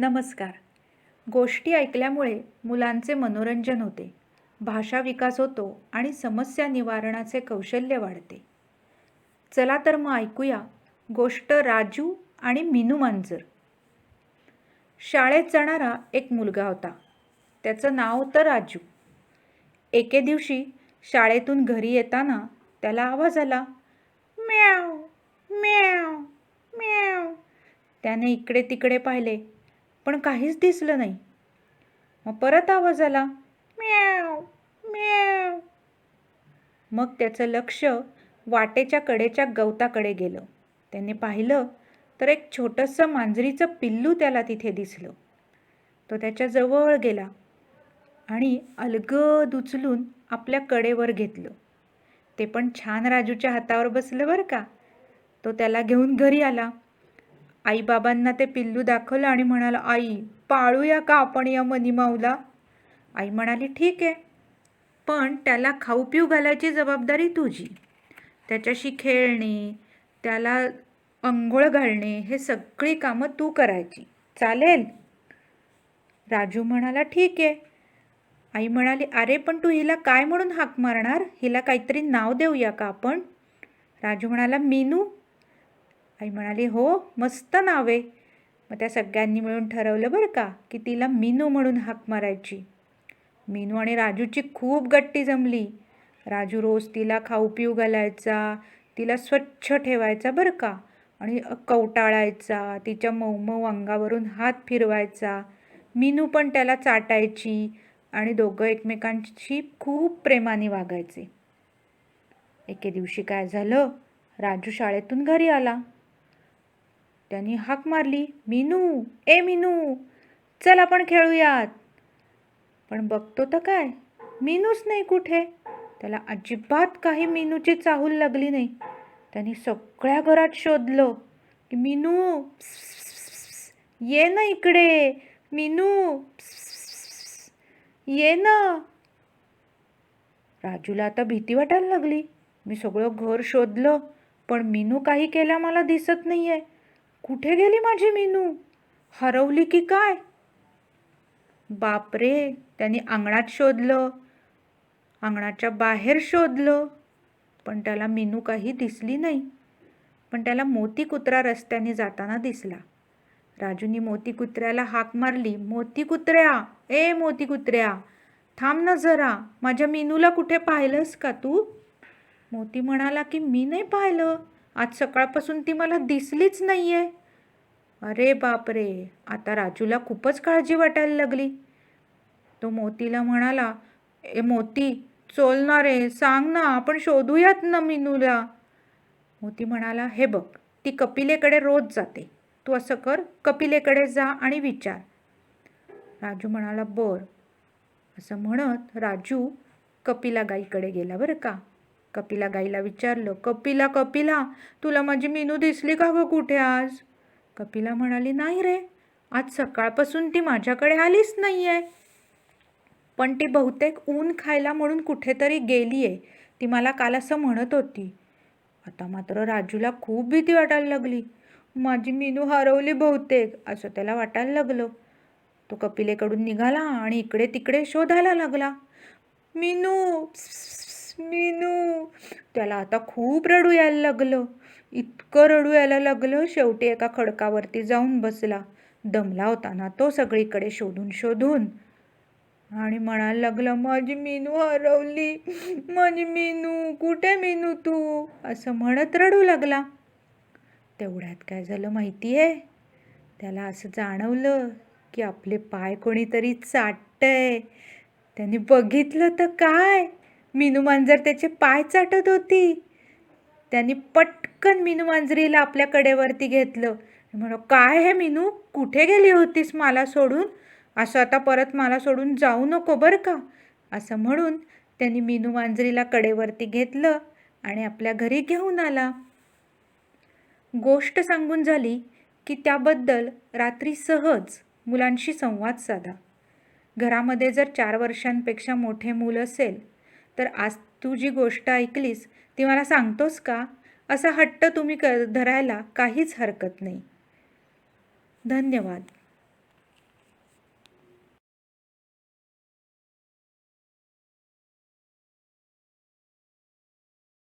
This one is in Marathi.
नमस्कार. गोष्टी ऐकल्यामुळे मुलांचे मनोरंजन होते. भाषा विकास होतो आणि समस्या निवारणाचे कौशल्य वाढते. चला तर मग ऐकूया गोष्ट राजू आणि मिनू मांजर. शाळेत जाणारा एक मुलगा होता. त्याचं नाव होतं राजू. एके दिवशी शाळेतून घरी येताना त्याला आवाज आला म्याव म्याव म्याव. त्याने इकडे तिकडे पाहिले. पण काहीच दिसलं नाही. मग परत आवाज आला म्याव म्याव. मग त्याचं लक्ष वाटेच्या कडेच्या गवताकडे गेलं. त्याने पाहिलं तर एक छोटंसं मांजरीचं पिल्लू त्याला तिथे दिसलं. तो त्याच्याजवळ गेला आणि अलगद उचलून आपल्या कडेवर घेतलं. ते पण छान राजूच्या हातावर बसलं बरं का. तो त्याला घेऊन घरी आला. आईबाबांना ते पिल्लू दाखवलं आणि म्हणाला आई पाळूया का आपण या मनीमाऊला आई म्हणाली ठीक आहे पण त्याला खाऊ पिऊ घालायची जबाबदारी तुझी. त्याच्याशी खेळणे त्याला अंघोळ घालणे हे सगळी कामं तू करायची. चालेल? राजू म्हणाला ठीक आहे. आई म्हणाली अरे पण तू हिला काय म्हणून हाक मारणार? हिला काहीतरी नाव देऊया का आपण? राजू म्हणाला मीनू आई म्हणाली हो मस्त नाव आहे. मग त्या सगळ्यांनी मिळून ठरवलं बरं का की तिला मीनू म्हणून हाक मारायची. मीनू आणि राजूची खूप गट्टी जमली. राजू रोज तिला खाऊ पिऊ घालायचा तिला स्वच्छ ठेवायचा बरं का आणि कवटाळायचा तिच्या मऊ अंगावरून हात फिरवायचा. मीनू पण त्याला चाटायची आणि दोघं एकमेकांशी खूप प्रेमाने वागायचे. एके दिवशी काय झालं? राजू शाळेतून घरी आला. त्यांनी हाक मारली मीनू ए मीनू चल आपण खेळूयात. पण बघतो तर काय मीनूच नाही कुठे. त्याला अजिबात काही मीनूची चाहूल लागली नाही. त्यांनी सगळ्या घरात शोधलं की मीनू ये ना इकडे मीनू ये ना. राजूला आता भीती वाटायला लागली. मी सगळं घर शोधलं पण मीनू काही केला मला दिसत नाही आहे कुठे गेली माझी मीनू? हरवली की काय? बापरे त्यांनी अंगणात शोधलं. अंगणाच्या बाहेर शोधलं. पण त्याला मीनू काही दिसली नाही. पण त्याला मोती कुत्रा रस्त्याने जाताना दिसला. राजूनी मोती कुत्र्याला हाक मारली. मोती कुत्र्या ए मोती कुत्र्या थांब ना जरा. माझ्या मीनूला कुठे पाहिलंस का तू? मोती म्हणाला की मी नाही पाहिलं. आज सकाळपासून ती मला दिसलीच नाही आहे अरे बापरे आता राजूला खूपच काळजी वाटायला लागली. तो मोतीला म्हणाला ए मोती चोलणार रे सांग ना आपण शोधूयात ना मिनूला. मोती म्हणाला हे बघ ती कपिलेकडे रोज जाते. तू असं कर कपिलेकडे जा आणि विचार. राजू म्हणाला बर. असं म्हणत राजू कपिला गाईकडे गेला बरं का. कपिला गाईला विचारलं कपिला कपिला तुला माझी मीनू दिसली का गं कुठे आज? कपिला म्हणाली नाही रे आज सकाळपासून ती माझ्याकडे आलीच नाही आहे पण ती बहुतेक ऊन खायला म्हणून कुठेतरी गेली आहे ती मला काल असं म्हणत होती. आता मात्र राजूला खूप भीती वाटायला लागली. माझी मीनू हरवली बहुतेक असं त्याला वाटायला लागलं. तो कपिलेकडून निघाला आणि इकडे तिकडे शोधायला लागला. मीनू मीनू त्याला आता खूप रडू यायला लागलं. इतकं रडू यायला लागलं शेवटी एका खडकावरती जाऊन बसला. दमला होता ना तो सगळीकडे शोधून शोधून. आणि म्हणायला लागलं माझी मीनू हरवली. माझी मीनू कुठे मीनू तू? असं म्हणत रडू लागला. तेवढ्यात काय झालं माहिती आहे त्याला असं जाणवलं की आपले पाय कोणीतरी चाटतंय. त्याने बघितलं तर काय? मिनू मांजर त्याचे पाय चाटत होती. त्यांनी पटकन मिनू मांजरीला आपल्या कडेवरती घेतलं. म्हणू काय हे मिनू? कुठे गेली होतीस मला सोडून? असं आता परत मला सोडून जाऊ नको बरं का? असं म्हणून त्यांनी मिनू मांजरीला कडेवरती घेतलं आणि आपल्या घरी घेऊन आला. गोष्ट सांगून झाली की त्याबद्दल रात्री सहज मुलांशी संवाद साधा. घरामध्ये जर चार वर्षांपेक्षा मोठे मूल असेल तर आज तू जी गोष्ट ऐकलीस ती मला सांगतोस का? असा हट्ट तुम्ही क धरायला काहीच हरकत नाही. धन्यवाद.